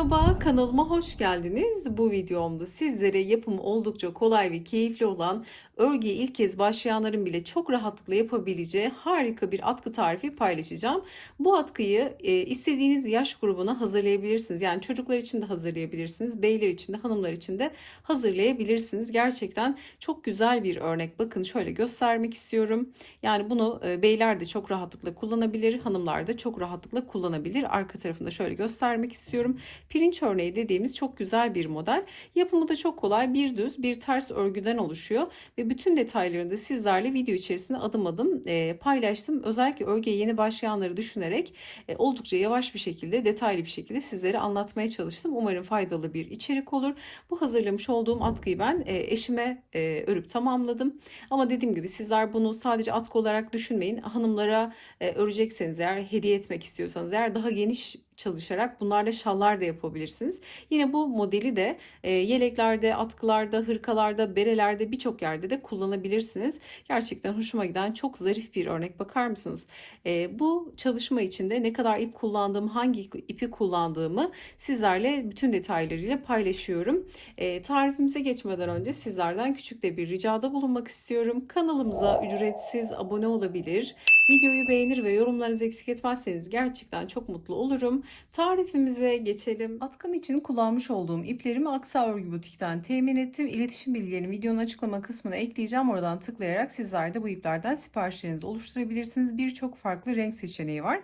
Merhaba, kanalıma hoş geldiniz. Bu videomda sizlere yapımı oldukça kolay ve keyifli olan örgüye ilk kez başlayanların bile çok rahatlıkla yapabileceği harika bir atkı tarifi paylaşacağım. Bu atkıyı e, istediğiniz yaş grubuna hazırlayabilirsiniz. Yani çocuklar için de hazırlayabilirsiniz, beyler için de, hanımlar için de hazırlayabilirsiniz. Gerçekten çok güzel bir örnek. Bakın şöyle göstermek istiyorum. Yani bunu e, beyler de çok rahatlıkla kullanabilir, hanımlar da çok rahatlıkla kullanabilir. Arka tarafında şöyle göstermek istiyorum. Pirinç örneği dediğimiz çok güzel bir model. Yapımı da çok kolay. Bir düz, bir ters örgüden oluşuyor ve bütün detaylarını da sizlerle video içerisinde adım adım e, paylaştım. Özellikle örgüye yeni başlayanları düşünerek e, oldukça yavaş bir şekilde, detaylı bir şekilde sizlere anlatmaya çalıştım. Umarım faydalı bir içerik olur. Bu hazırlamış olduğum atkıyı ben e, eşime e, örüp tamamladım. Ama dediğim gibi sizler bunu sadece atkı olarak düşünmeyin. Hanımlara e, örecekseniz eğer hediye etmek istiyorsanız eğer daha geniş çalışarak bunlarla şallar da yapabilirsiniz. Yine bu modeli de e, yeleklerde, atkılarda, hırkalarda, berelerde birçok yerde de kullanabilirsiniz. Gerçekten hoşuma giden çok zarif bir örnek bakar mısınız? E, bu çalışma içinde ne kadar ip kullandığım, hangi ipi kullandığımı sizlerle bütün detaylarıyla paylaşıyorum. E, tarifimize geçmeden önce sizlerden küçük de bir ricada bulunmak istiyorum. Kanalımıza ücretsiz abone olabilir. Videoyu beğenir ve yorumlarınızı eksik etmezseniz gerçekten çok mutlu olurum. Tarifimize geçelim. Atkım için kullanmış olduğum iplerimi Aksa Örgü Butik'ten temin ettim. İletişim bilgilerini videonun açıklama kısmına ekleyeceğim. Oradan tıklayarak sizler de bu iplerden siparişlerinizi oluşturabilirsiniz. Birçok farklı renk seçeneği var.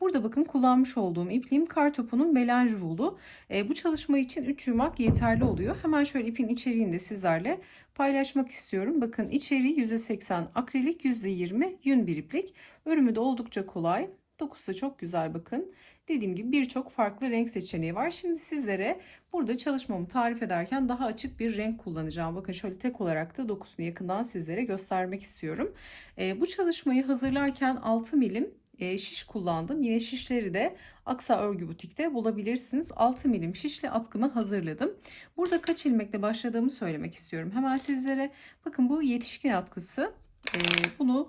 Burada bakın kullanmış olduğum ipliğim kartopunun melanj wool'u. E, bu çalışma için 3 yumak yeterli oluyor. Hemen şöyle ipin içeriğini de sizlerle paylaşmak istiyorum. Bakın içeriği %80 akrilik, %20 yün bir iplik. Örümü de oldukça kolay. Dokusu da çok güzel bakın. Dediğim gibi birçok farklı renk seçeneği var. Şimdi sizlere burada çalışmamı tarif ederken daha açık bir renk kullanacağım. Bakın şöyle tek olarak da dokusunu yakından sizlere göstermek istiyorum. E, bu çalışmayı hazırlarken 6 milim e, şiş kullandım. Yine şişleri de Aksa Örgü Butik'te bulabilirsiniz. 6 milim şişli atkımı hazırladım. Burada kaç ilmekle başladığımı söylemek istiyorum. Hemen sizlere bakın bu yetişkin atkısı. E, bunu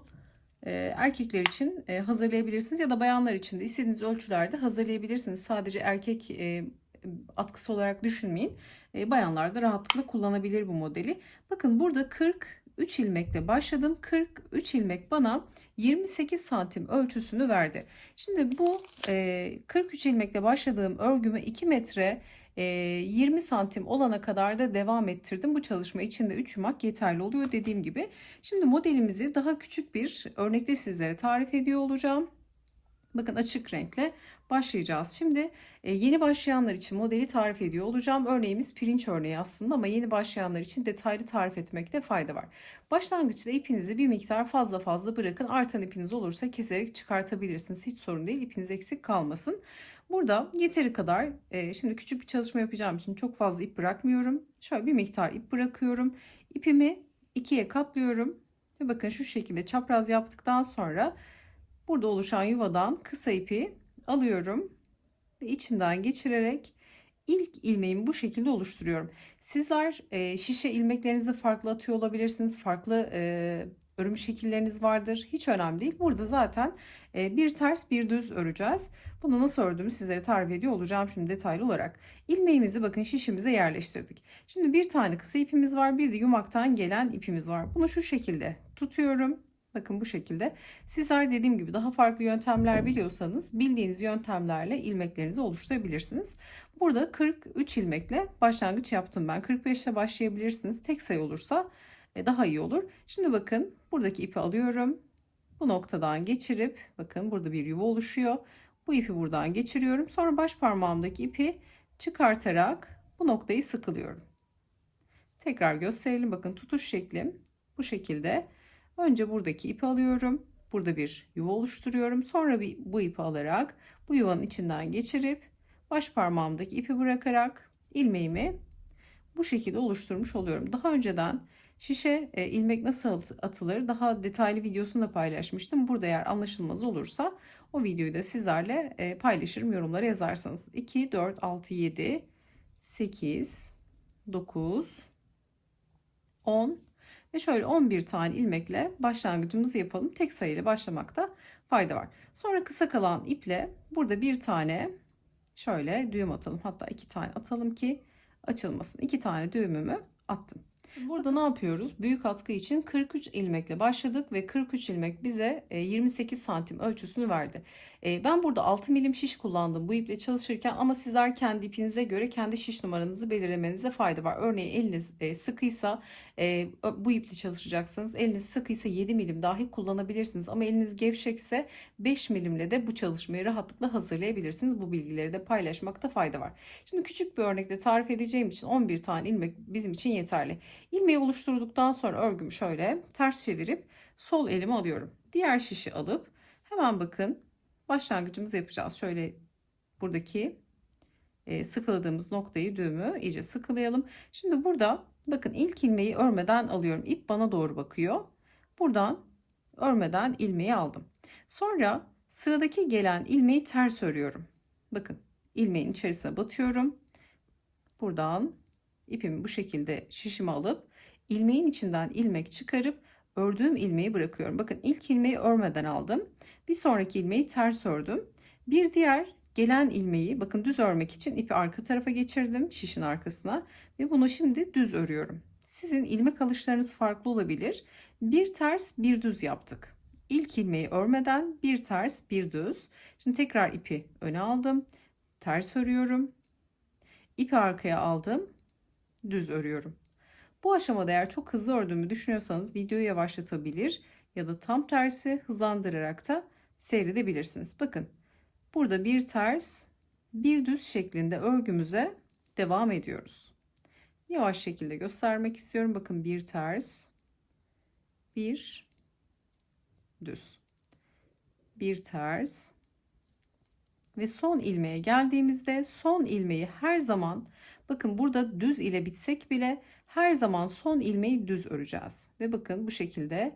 erkekler için e, hazırlayabilirsiniz ya da bayanlar için de istediğiniz ölçülerde hazırlayabilirsiniz. Sadece erkek e, atkısı olarak düşünmeyin. E, bayanlar da rahatlıkla kullanabilir bu modeli. Bakın burada 43 ilmekle başladım. 43 ilmek bana 28 santim ölçüsünü verdi. Şimdi bu e, 43 ilmekle başladığım örgümü 2 metre 20 ee, santim olana kadar da devam ettirdim. Bu çalışma içinde 3 yumak yeterli oluyor dediğim gibi. Şimdi modelimizi daha küçük bir örnekte sizlere tarif ediyor olacağım. Bakın açık renkle başlayacağız. Şimdi e, yeni başlayanlar için modeli tarif ediyor olacağım. Örneğimiz pirinç örneği aslında ama yeni başlayanlar için detaylı tarif etmekte fayda var. Başlangıçta ipinizi bir miktar fazla fazla bırakın. Artan ipiniz olursa keserek çıkartabilirsiniz. Hiç sorun değil. İpiniz eksik kalmasın. Burada yeteri kadar e, şimdi küçük bir çalışma yapacağım için çok fazla ip bırakmıyorum. Şöyle bir miktar ip bırakıyorum. İpimi ikiye katlıyorum. Ve bakın şu şekilde çapraz yaptıktan sonra burada oluşan yuvadan kısa ipi alıyorum ve içinden geçirerek ilk ilmeğimi bu şekilde oluşturuyorum. Sizler e, şişe ilmeklerinizi farklı atıyor olabilirsiniz. Farklı e, örüm şekilleriniz vardır. Hiç önemli değil. Burada zaten e, bir ters bir düz öreceğiz. Bunu nasıl ördüğümü sizlere tarif ediyor olacağım şimdi detaylı olarak. İlmeğimizi bakın şişimize yerleştirdik. Şimdi bir tane kısa ipimiz var. Bir de yumaktan gelen ipimiz var. Bunu şu şekilde tutuyorum. Bakın bu şekilde. Sizler dediğim gibi daha farklı yöntemler biliyorsanız bildiğiniz yöntemlerle ilmeklerinizi oluşturabilirsiniz. Burada 43 ilmekle başlangıç yaptım ben. 45 ile başlayabilirsiniz. Tek sayı olursa e, daha iyi olur. Şimdi bakın buradaki ipi alıyorum. Bu noktadan geçirip bakın burada bir yuva oluşuyor. Bu ipi buradan geçiriyorum. Sonra baş parmağımdaki ipi çıkartarak bu noktayı sıkılıyorum. Tekrar gösterelim. Bakın tutuş şeklim bu şekilde. Önce buradaki ipi alıyorum. Burada bir yuva oluşturuyorum. Sonra bir, bu ipi alarak bu yuvanın içinden geçirip baş parmağımdaki ipi bırakarak ilmeğimi bu şekilde oluşturmuş oluyorum. Daha önceden Şişe e, ilmek nasıl atılır daha detaylı videosunu da paylaşmıştım. Burada eğer anlaşılmaz olursa o videoyu da sizlerle e, paylaşırım yorumlara yazarsanız. 2, 4, 6, 7, 8, 9, 10 ve şöyle 11 tane ilmekle başlangıcımızı yapalım. Tek sayıyla başlamakta fayda var. Sonra kısa kalan iple burada bir tane şöyle düğüm atalım. Hatta iki tane atalım ki açılmasın. İki tane düğümümü attım. Burada ne yapıyoruz? Büyük atkı için 43 ilmekle başladık ve 43 ilmek bize e, 28 santim ölçüsünü verdi. E, Ben burada 6 milim şiş kullandım bu iple çalışırken ama sizler kendi ipinize göre kendi şiş numaranızı belirlemenize fayda var. Örneğin eliniz e, sıkıysa e, bu iple çalışacaksanız eliniz sıkıysa 7 milim dahi kullanabilirsiniz ama eliniz gevşekse 5 milimle de bu çalışmayı rahatlıkla hazırlayabilirsiniz. Bu bilgileri de paylaşmakta fayda var. Şimdi küçük bir örnekle tarif edeceğim için 11 tane ilmek bizim için yeterli. İlmeği oluşturduktan sonra örgümü şöyle ters çevirip sol elime alıyorum. Diğer şişi alıp hemen bakın başlangıcımızı yapacağız. Şöyle buradaki e, sıkıladığımız noktayı düğümü iyice sıkılayalım. Şimdi burada bakın ilk ilmeği örmeden alıyorum. İp bana doğru bakıyor. Buradan örmeden ilmeği aldım. Sonra sıradaki gelen ilmeği ters örüyorum. Bakın ilmeğin içerisine batıyorum. Buradan ipimi bu şekilde şişime alıp ilmeğin içinden ilmek çıkarıp ördüğüm ilmeği bırakıyorum. Bakın ilk ilmeği örmeden aldım. Bir sonraki ilmeği ters ördüm. Bir diğer gelen ilmeği bakın düz örmek için ipi arka tarafa geçirdim şişin arkasına ve bunu şimdi düz örüyorum. Sizin ilmek alışlarınız farklı olabilir. Bir ters bir düz yaptık. İlk ilmeği örmeden bir ters bir düz. Şimdi tekrar ipi öne aldım. Ters örüyorum. İpi arkaya aldım. Düz örüyorum. Bu aşamada eğer çok hızlı ördüğümü düşünüyorsanız videoyu yavaşlatabilir ya da tam tersi hızlandırarak da seyredebilirsiniz. Bakın burada bir ters bir düz şeklinde örgümüze devam ediyoruz. Yavaş şekilde göstermek istiyorum. Bakın bir ters bir düz bir ters ve son ilmeğe geldiğimizde son ilmeği her zaman bakın burada düz ile bitsek bile her zaman son ilmeği düz öreceğiz. Ve bakın bu şekilde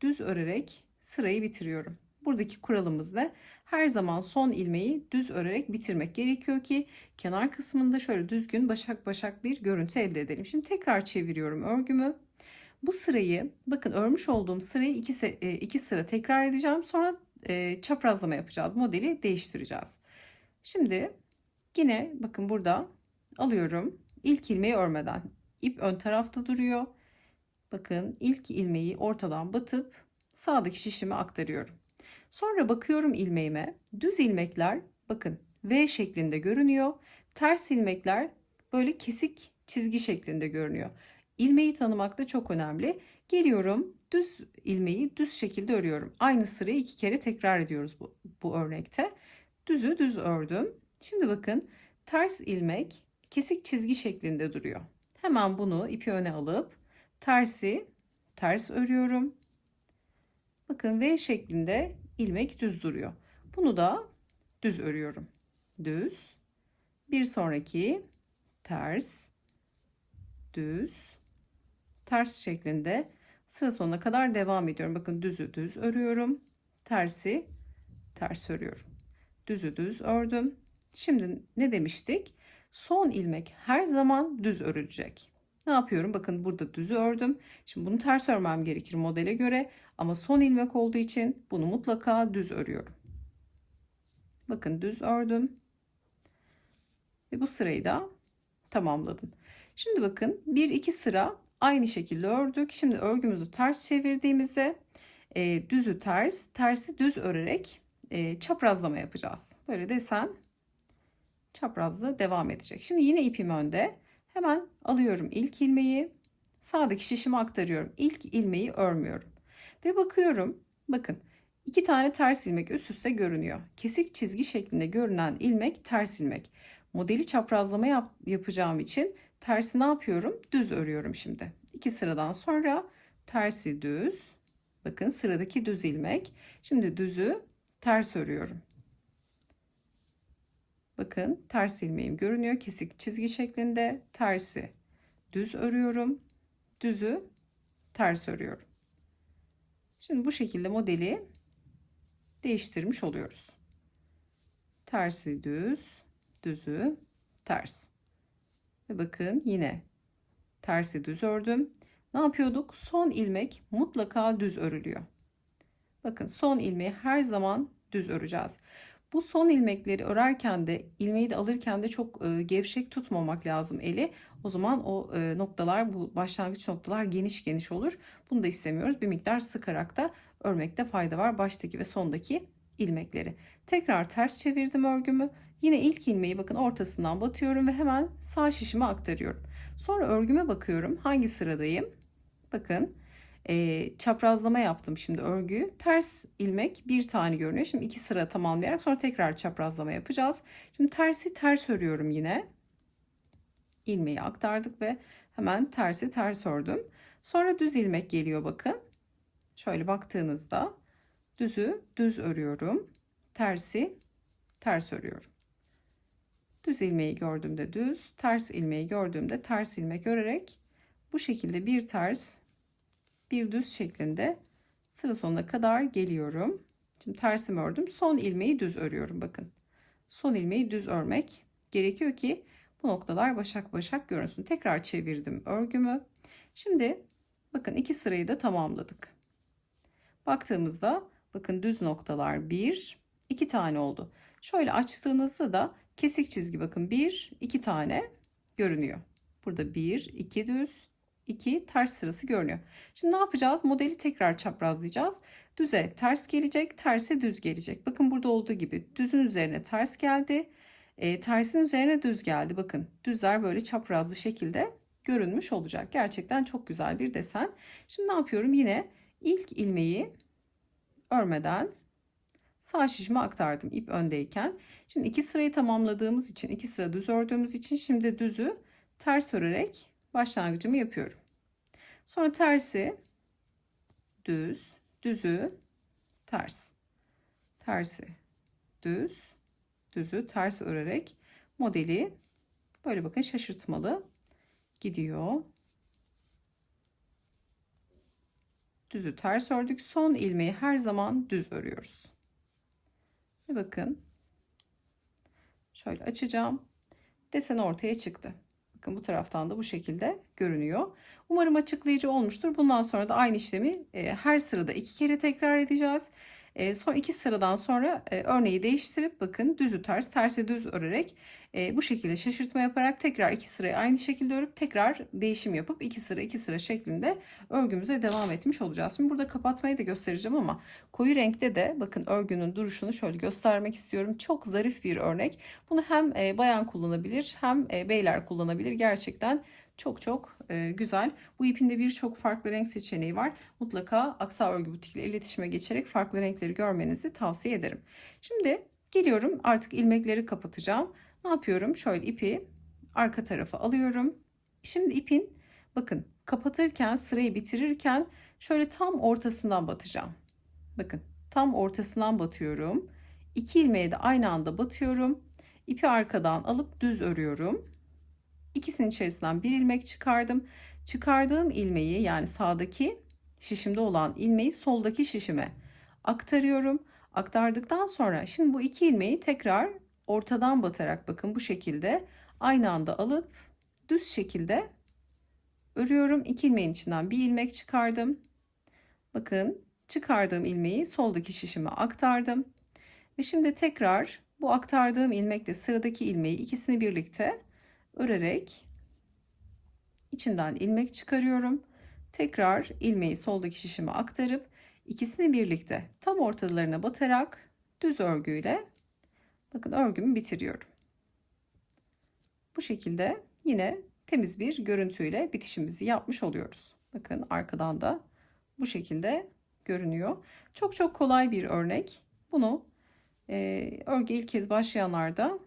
düz örerek sırayı bitiriyorum. Buradaki kuralımız ne? Her zaman son ilmeği düz örerek bitirmek gerekiyor ki kenar kısmında şöyle düzgün başak başak bir görüntü elde edelim. Şimdi tekrar çeviriyorum örgümü. Bu sırayı bakın örmüş olduğum sırayı iki, e, iki sıra tekrar edeceğim. Sonra e, çaprazlama yapacağız. Modeli değiştireceğiz. Şimdi yine bakın burada alıyorum. İlk ilmeği örmeden ip ön tarafta duruyor. Bakın ilk ilmeği ortadan batıp sağdaki şişime aktarıyorum. Sonra bakıyorum ilmeğime. Düz ilmekler bakın V şeklinde görünüyor. Ters ilmekler böyle kesik çizgi şeklinde görünüyor. İlmeği tanımak da çok önemli. Geliyorum düz ilmeği düz şekilde örüyorum. Aynı sırayı iki kere tekrar ediyoruz bu, bu örnekte. Düzü düz ördüm. Şimdi bakın ters ilmek kesik çizgi şeklinde duruyor. Hemen bunu ipi öne alıp tersi ters örüyorum. Bakın V şeklinde ilmek düz duruyor. Bunu da düz örüyorum. Düz. Bir sonraki ters düz ters şeklinde sıra sonuna kadar devam ediyorum. Bakın düzü düz örüyorum. Tersi ters örüyorum. Düzü düz ördüm. Şimdi ne demiştik? Son ilmek her zaman düz örülecek. Ne yapıyorum? Bakın burada düzü ördüm. Şimdi bunu ters örmem gerekir modele göre. Ama son ilmek olduğu için bunu mutlaka düz örüyorum. Bakın düz ördüm. Ve bu sırayı da tamamladım. Şimdi bakın bir iki sıra aynı şekilde ördük. Şimdi örgümüzü ters çevirdiğimizde e, düzü ters, tersi düz örerek e, çaprazlama yapacağız. Böyle desen çaprazlı devam edecek. Şimdi yine ipim önde. Hemen alıyorum ilk ilmeği. Sağdaki şişime aktarıyorum. İlk ilmeği örmüyorum. Ve bakıyorum. Bakın iki tane ters ilmek üst üste görünüyor. Kesik çizgi şeklinde görünen ilmek ters ilmek. Modeli çaprazlama yap yapacağım için tersi ne yapıyorum? Düz örüyorum şimdi. İki sıradan sonra tersi düz. Bakın sıradaki düz ilmek. Şimdi düzü ters örüyorum. Bakın ters ilmeğim görünüyor. Kesik çizgi şeklinde tersi düz örüyorum. Düzü ters örüyorum. Şimdi bu şekilde modeli değiştirmiş oluyoruz. Tersi düz, düzü ters. Ve bakın yine tersi düz ördüm. Ne yapıyorduk? Son ilmek mutlaka düz örülüyor. Bakın son ilmeği her zaman düz öreceğiz. Bu son ilmekleri örerken de ilmeği de alırken de çok e, gevşek tutmamak lazım eli. O zaman o e, noktalar bu başlangıç noktalar geniş geniş olur. Bunu da istemiyoruz. Bir miktar sıkarak da örmekte fayda var baştaki ve sondaki ilmekleri. Tekrar ters çevirdim örgümü. Yine ilk ilmeği bakın ortasından batıyorum ve hemen sağ şişime aktarıyorum. Sonra örgüme bakıyorum. Hangi sıradayım? Bakın e, çaprazlama yaptım şimdi örgüyü. Ters ilmek bir tane görünüyor. Şimdi iki sıra tamamlayarak sonra tekrar çaprazlama yapacağız. Şimdi tersi ters örüyorum yine. ilmeği aktardık ve hemen tersi ters ördüm. Sonra düz ilmek geliyor bakın. Şöyle baktığınızda düzü düz örüyorum. Tersi ters örüyorum. Düz ilmeği gördüğümde düz, ters ilmeği gördüğümde ters ilmek örerek bu şekilde bir ters bir düz şeklinde sıra sonuna kadar geliyorum. Şimdi tersimi ördüm. Son ilmeği düz örüyorum bakın. Son ilmeği düz örmek gerekiyor ki bu noktalar başak başak görünsün. Tekrar çevirdim örgümü. Şimdi bakın iki sırayı da tamamladık. Baktığımızda bakın düz noktalar bir, iki tane oldu. Şöyle açtığınızda da kesik çizgi bakın bir, iki tane görünüyor. Burada bir, iki düz, 2 ters sırası görünüyor. Şimdi ne yapacağız? Modeli tekrar çaprazlayacağız. Düze ters gelecek, terse düz gelecek. Bakın burada olduğu gibi düzün üzerine ters geldi. E, tersin üzerine düz geldi. Bakın düzler böyle çaprazlı şekilde görünmüş olacak. Gerçekten çok güzel bir desen. Şimdi ne yapıyorum? Yine ilk ilmeği örmeden sağ şişime aktardım ip öndeyken. Şimdi iki sırayı tamamladığımız için, iki sıra düz ördüğümüz için şimdi düzü ters örerek başlangıcımı yapıyorum. Sonra tersi düz, düzü ters. Tersi düz, düzü ters örerek modeli böyle bakın şaşırtmalı gidiyor. Düzü ters ördük. Son ilmeği her zaman düz örüyoruz. Ve bakın şöyle açacağım. Desen ortaya çıktı. Bu taraftan da bu şekilde görünüyor. Umarım açıklayıcı olmuştur. Bundan sonra da aynı işlemi e, her sırada iki kere tekrar edeceğiz. E, son iki sıradan sonra e, örneği değiştirip bakın düzü ters, tersi düz örerek e, bu şekilde şaşırtma yaparak tekrar iki sırayı aynı şekilde örüp tekrar değişim yapıp iki sıra iki sıra şeklinde örgümüze devam etmiş olacağız. Şimdi burada kapatmayı da göstereceğim ama koyu renkte de bakın örgünün duruşunu şöyle göstermek istiyorum. Çok zarif bir örnek. Bunu hem e, bayan kullanabilir hem e, beyler kullanabilir. Gerçekten çok çok e, güzel. Bu ipinde birçok farklı renk seçeneği var. Mutlaka Aksa Örgü Butik ile iletişime geçerek farklı renkleri görmenizi tavsiye ederim. Şimdi geliyorum artık ilmekleri kapatacağım. Ne yapıyorum? Şöyle ipi arka tarafa alıyorum. Şimdi ipin bakın kapatırken sırayı bitirirken şöyle tam ortasından batacağım. Bakın tam ortasından batıyorum. İki ilmeği de aynı anda batıyorum. İpi arkadan alıp düz örüyorum. İkisinin içerisinden bir ilmek çıkardım. Çıkardığım ilmeği yani sağdaki şişimde olan ilmeği soldaki şişime aktarıyorum. Aktardıktan sonra şimdi bu iki ilmeği tekrar ortadan batarak bakın bu şekilde aynı anda alıp düz şekilde örüyorum. İki ilmeğin içinden bir ilmek çıkardım. Bakın çıkardığım ilmeği soldaki şişime aktardım. Ve şimdi tekrar bu aktardığım ilmekle sıradaki ilmeği ikisini birlikte örerek içinden ilmek çıkarıyorum. Tekrar ilmeği soldaki şişime aktarıp ikisini birlikte tam ortalarına batarak düz örgüyle bakın örgümü bitiriyorum. Bu şekilde yine temiz bir görüntüyle bitişimizi yapmış oluyoruz. Bakın arkadan da bu şekilde görünüyor. Çok çok kolay bir örnek. Bunu e, örgü ilk kez başlayanlarda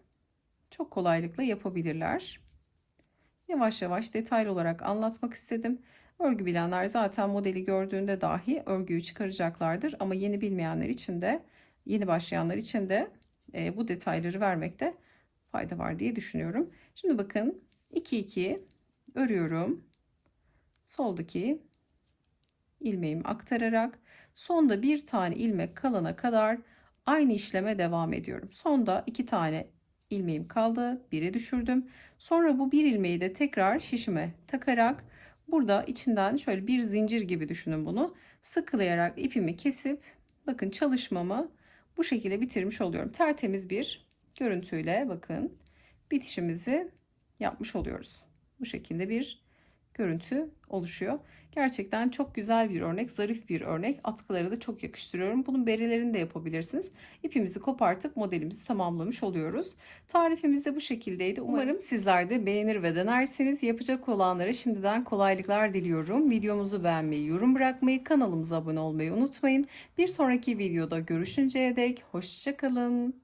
çok kolaylıkla yapabilirler. Yavaş yavaş detaylı olarak anlatmak istedim. Örgü bilenler zaten modeli gördüğünde dahi örgüyü çıkaracaklardır ama yeni bilmeyenler için de yeni başlayanlar için de e, bu detayları vermekte fayda var diye düşünüyorum. Şimdi bakın 2 2 örüyorum. Soldaki ilmeğimi aktararak sonda bir tane ilmek kalana kadar aynı işleme devam ediyorum. Sonda iki tane ilmeğim kaldı. Bire düşürdüm. Sonra bu bir ilmeği de tekrar şişime takarak burada içinden şöyle bir zincir gibi düşünün bunu. Sıkılayarak ipimi kesip bakın çalışmamı bu şekilde bitirmiş oluyorum. Tertemiz bir görüntüyle bakın bitişimizi yapmış oluyoruz. Bu şekilde bir görüntü oluşuyor. Gerçekten çok güzel bir örnek, zarif bir örnek. Atkıları da çok yakıştırıyorum. Bunun berelerini de yapabilirsiniz. İpimizi kopartıp modelimizi tamamlamış oluyoruz. Tarifimiz de bu şekildeydi. Umarım sizler de beğenir ve denersiniz. Yapacak olanlara şimdiden kolaylıklar diliyorum. Videomuzu beğenmeyi, yorum bırakmayı, kanalımıza abone olmayı unutmayın. Bir sonraki videoda görüşünceye dek hoşçakalın.